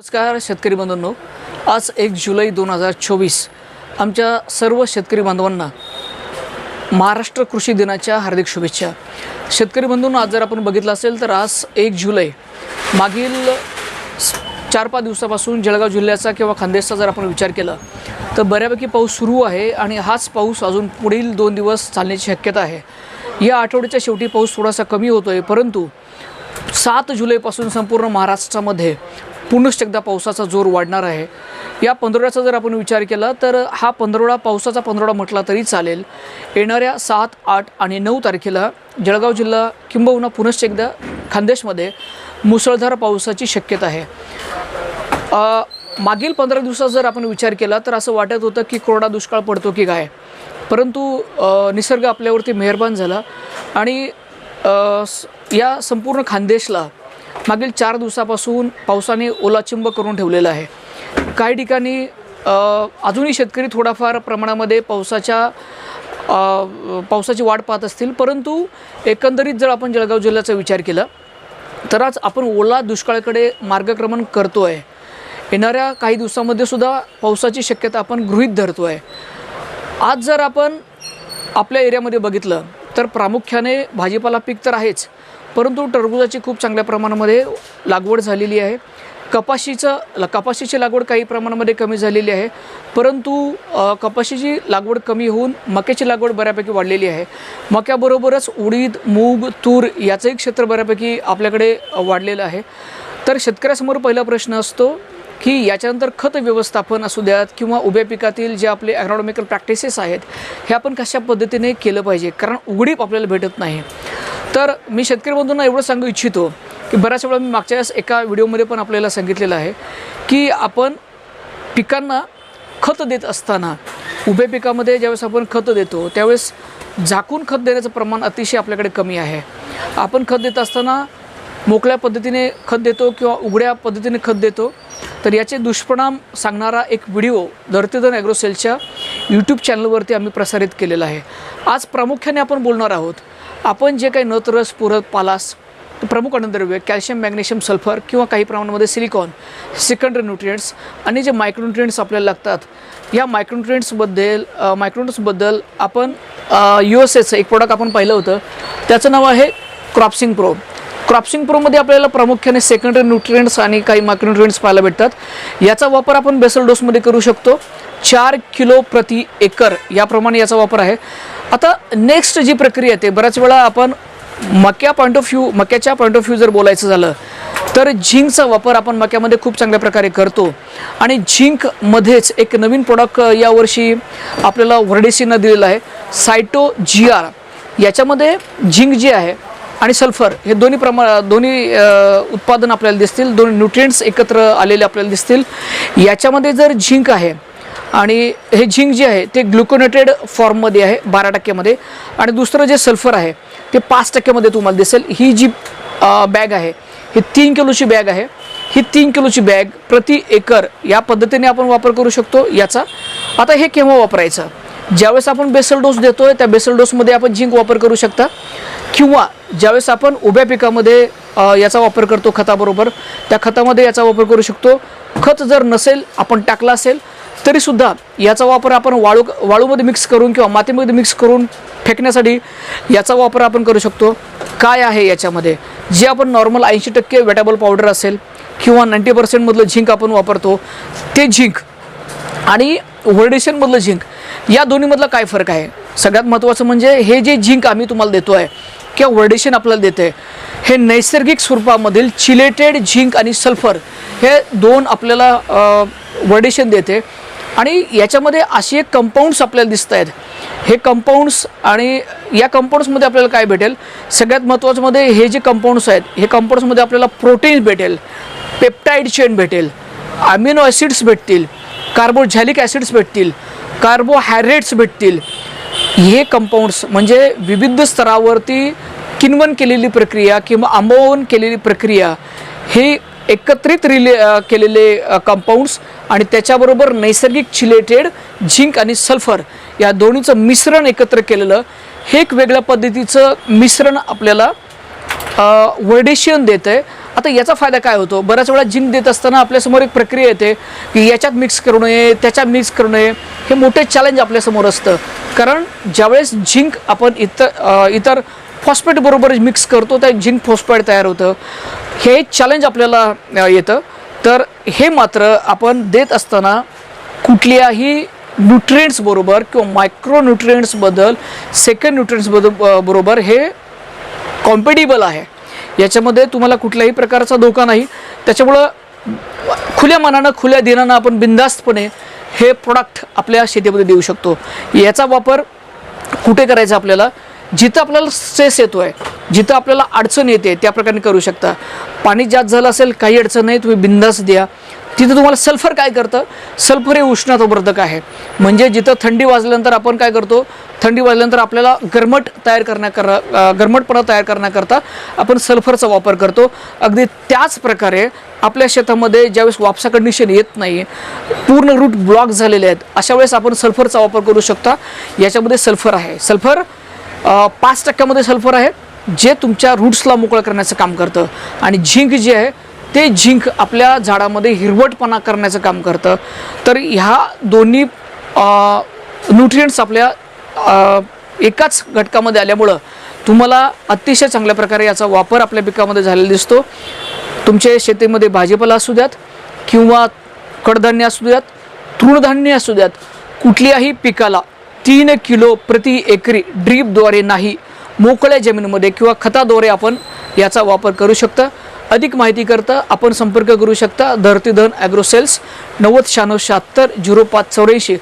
नमस्कार शेतकरी बांधवांनो आज एक जुलै दोन हजार चोवीस. आमच्या सर्व शेतकरी बांधवांना महाराष्ट्र कृषी दिनाच्या हार्दिक शुभेच्छा. शेतकरी बंधूंनो आज जर आपण बघितलं असेल तर आज एक जुलै मागील चार पाच दिवसापासून जळगाव जिल्ह्याचा किंवा खानदेशचा जर आपण विचार केला तर बऱ्यापैकी पाऊस सुरू आहे आणि हाच पाऊस अजून पुढील दोन दिवस चालण्याची शक्यता आहे. या आठवड्याच्या शेवटी पाऊस थोडासा कमी होतो आहे परंतु सात जुलैपासून संपूर्ण महाराष्ट्रामध्ये पुनश्च एकदा पावसाचा जोर वाढणार आहे. या पंधरवड्याचा जर आपण विचार केला तर हा पंधरवडा पावसाचा पंधरवडा म्हटला तरी चालेल. येणाऱ्या सात आठ आणि नऊ तारखेला जळगाव जिल्हा किंबहुना पुनश्च एकदा खानदेशमध्ये मुसळधार पावसाची शक्यता आहे. मागील पंधरा दिवसात जर आपण विचार केला तर असं वाटत होतं की कोरडा दुष्काळ पडतो की काय? परंतु निसर्ग आपल्यावरती मेहरबान झाला आणि या संपूर्ण खानदेशला मागील चार दिवसापासून पावसाने ओलाचिंब करून ठेवलेलं आहे. काही ठिकाणी अजूनही शेतकरी थोडाफार प्रमाणामध्ये पावसाच्या पावसाची वाट पाहत असतील परंतु एकंदरीत जर आपण जळगाव जिल्ह्याचा विचार केला तर आज आपण ओला दुष्काळाकडे मार्गक्रमण करतो आहे येणाऱ्या काही दिवसामध्ये सुद्धा पावसाची शक्यता आपण गृहीत धरतो आहे आज जर आपण आपल्या एरियामध्ये बघितलं तर प्रामुख्याने भाजीपाला पीक तर आहेच परंतु टरबुजाची खूप चांगल्या प्रमाणामध्ये लागवड झालेली आहे. कपाशीचं ल- कपाशीची लागवड काही प्रमाणामध्ये कमी झालेली आहे. परंतु कपाशीची लागवड कमी होऊन मक्याची लागवड बऱ्यापैकी वाढलेली आहे. मक्याबरोबरच उडीद मूग तूर याचंही क्षेत्र बऱ्यापैकी आपल्याकडे वाढलेलं आहे. तर शेतकऱ्यासमोर पहिला प्रश्न असतो की याच्यानंतर खत व्यवस्थापन असू द्यात किंवा उभ्या पिकातील जे आपले ॲग्रॉनॉमिकल प्रॅक्टिसेस आहेत हे आपण कशा पद्धतीने केलं पाहिजे? कारण उघडीप आपल्याला भेटत नाही. तर मी शेतकरी बंधूंना एवढं सांगू इच्छितो की बऱ्याच वेळा मी मागच्या वेळेस एका व्हिडिओमध्ये पण आपल्याला सांगितलेलं आहे की आपण पिकांना खत देत असताना उभ्या पिकामध्ये ज्यावेळेस आपण खत देतो त्यावेळेस झाकून खत देण्याचं प्रमाण अतिशय आपल्याकडे कमी आहे. आपण खत देत असताना मोकळ्या पद्धतीने खत देतो किंवा उघड्या पद्धतीने खत देतो तर याचे दुष्परिणाम सांगणारा एक व्हिडिओ धरतीधन ॲग्रोसेलच्या यूट्यूब चॅनलवरती आम्ही प्रसारित केलेला आहे. आज प्रामुख्याने आपण बोलणार आहोत आपण जे काही नतरस पुरत पालास प्रमुख अन्नद्रव्य कॅल्शियम मॅग्नेशियम सल्फर किंवा काही प्रमाणामध्ये सिलिकॉन सेकंडरी न्यूट्रियंट्स आणि जे मायक्रोन्युट्रियंट्स आपल्याला लागतात या मायक्रोन्युट्रियंट्सबद्दल मायक्रोन्युट्रियंट्सबद्दल आपण यू एस एचं एक प्रोडक्ट आपण पाहिलं होतं. त्याचं नाव आहे क्रॉप्सिंग प्रो क्रॉप्सिंग प्रोमध्ये आपल्याला प्रामुख्याने सेकंडरी न्यूट्रियंट्स आणि काही मायक्रोन्युट्रियंट्स पाहायला भेटतात. याचा वापर आपण बेसल डोसमध्ये करू शकतो. चार किलो प्रति एकर याप्रमाणे याचा वापर आहे. आता नेक्स्ट जी प्रक्रिया आहे ते बऱ्याच वेळा आपण मक्या पॉईंट ऑफ व्ह्यू मक्याच्या पॉईंट ऑफ व्ह्यू जर बोलायचं झालं तर झिंकचा वापर आपण मक्यामध्ये खूप चांगल्या प्रकारे करतो. आणि झिंकमध्येच एक नवीन प्रोडक्ट यावर्षी आपल्याला वर्डेसीनं दिलेलं आहे सायटो जी आर याच्यामध्ये झिंक जी आहे आणि सल्फर हे दोन्ही प्रमा दोन्ही उत्पादन आपल्याला दिसतील दोन्ही न्यूट्रिएंट्स एकत्र आलेले आपल्याला दिसतील. याच्यामध्ये जर झिंक आहे आणि हे झिंक जे आहे ते ग्लुकोनेटेड फॉर्ममध्ये आहे बारा टक्क्यामध्ये. आणि दुसरं जे सल्फर आहे ते पाच टक्क्यामध्ये तुम्हाला दिसेल. ही जी बॅग आहे ही तीन किलोची बॅग आहे. ही तीन किलोची बॅग प्रति एकर या पद्धतीने आपण वापर करू शकतो याचा. आता हे केव्हा वापरायचं? ज्यावेळेस आपण बेसल डोस देतो आहे त्या बेसल डोसमध्ये आपण झिंक वापर करू शकता. किंवा ज्यावेळेस आपण उभ्या पिकामध्ये याचा वापर करतो खताबरोबर त्या खतामध्ये याचा वापर करू शकतो. खत जर नसेल आपण टाकला असेल तरीसुद्धा याचा वापर आपण वाळू वाळूमध्ये मिक्स करून किंवा मातीमध्ये मिक्स करून फेकण्यासाठी याचा वापर आपण करू शकतो. काय आहे याच्यामध्ये? जे आपण नॉर्मल ऐंशी टक्के वेटेबल पावडर असेल किंवा नाईंटी पर्सेंटमधलं झिंक आपण वापरतो ते झिंक आणि व्हर्डेशनमधलं झिंक या दोन्हीमधला काय फरक आहे? सगळ्यात महत्त्वाचं म्हणजे हे जे झिंक आम्ही तुम्हाला देतो आहे किंवा वर्डेशन आपल्याला देते. हे नैसर्गिक स्वरूपामधील चिलेटेड झिंक आणि सल्फर हे दोन आपल्याला वर्डेशन देते. आणि याच्यामध्ये अशी एक कंपाऊंड्स आपल्याला दिसत आहेत. हे कंपाऊंड्स आणि या कंपाऊंड्समध्ये आपल्याला काय भेटेल? सगळ्यात महत्त्वाचं मध्ये हे जे कंपाऊंड्स आहेत हे कंपाऊंड्समध्ये आपल्याला प्रोटीन्स भेटेल पेप्टाईड चेन भेटेल अमिनो ॲसिड्स भेटतील कार्बोझॅलिक ॲसिड्स भेटतील कार्बोहायड्रेट्स भेटतील. हे कंपाऊंड्स म्हणजे विविध स्तरावरती किनवन केलेली प्रक्रिया किंवा आंबवून केलेली प्रक्रिया हे एकत्रित रिले केलेले कंपाऊंड्स आणि त्याच्याबरोबर नैसर्गिक चिलेटेड झिंक आणि सल्फर या दोन्हीचं मिश्रण एकत्र केलेलं. हे एक वेगळ्या पद्धतीचं मिश्रण आपल्याला वर्डेशियन देतं आहे आता याचा फायदा काय होतो? बऱ्याच वेळा झिंक देत असताना आपल्यासमोर एक प्रक्रिया येते की याच्यात मिक्स करू नये त्याच्यात मिक्स करू नये. हे मोठे चॅलेंज आपल्यासमोर असतं. कारण ज्यावेळेस झिंक आपण इतर इतर फॉस्फेट बरोबर मिक्स करतो त्या झिंक फॉस्फेट तयार होतं. हे चॅलेंज आपल्याला येतं. तर हे मात्र आपण देत असताना कुठल्याही न्यूट्रिएंट्सबरोबर किंवा मायक्रो न्यूट्रिएंट्सबद्दल सेकंड न्यूट्रिएंट्सबद्दल बरोबर हे कॉम्पेटिबल आहे. याच्यामध्ये तुम्हाला कुठल्याही प्रकारचा धोका नाही. त्याच्यामुळं खुल्या मनानं खुल्या दिनानं आपण बिंदास्तपणे हे प्रोडक्ट आपल्या शेतीमध्ये देऊ शकतो. याचा वापर कुठे करायचा आपल्याला? जिथं आपल्याला स्ट्रेस येतो आहे जिथं आपल्याला अडचण येते त्या प्रकारे करू शकता. पाणी जास्त झालं असेल काही अडचण नाही तुम्ही बिंदास द्या. तिथं तुम्हाला सल्फर काय करतं? सल्फर हे उष्णतावर्धक आहे. म्हणजे जिथं थंडी वाजल्यानंतर आपण काय करतो? थंडी वाजल्यानंतर आपल्याला गरमट तयार करण्याकर गरमटपणा तयार करण्याकरता आपण सल्फरचा वापर करतो. अगदी त्याच प्रकारे आपल्या शेतामध्ये ज्यावेळेस वापसा कंडिशन येत नाही पूर्ण रूट ब्लॉक झालेले आहेत अशा वेळेस आपण सल्फरचा वापर करू शकता. याच्यामध्ये सल्फर आहे. सल्फर पाच टक्क्यामध्ये सल्फर आहे जे तुमच्या रूट्सला मोकळं करण्याचं काम करतं. आणि झिंक जे आहे ते झिंक आपल्या झाडामध्ये हिरवटपणा करण्याचं काम करतं. तर ह्या दोन्ही न्यूट्रियंट्स आपल्या एकाच घटकामध्ये आल्यामुळं तुम्हाला अतिशय चांगल्या प्रकारे याचा वापर आपल्या पिकामध्ये झालेला दिसतो. तुमच्या शेतीमध्ये भाजीपाला असू द्यात किंवा कडधान्य असू द्यात तृणधान्य असू द्यात कुठल्याही पिकाला तीन किलो प्रति एकरी ड्रीपद्वारे नाही मोकळ्या जमिनीमध्ये किंवा खताद्वारे आपण याचा वापर करू शकता. अधिक माहिती करता आपण संपर्क करू शकता. धरतीधन ॲग्रोसेल्स नव्वद शहाण्णव शहात्तर झिरो पाच चौऱ्याऐंशी.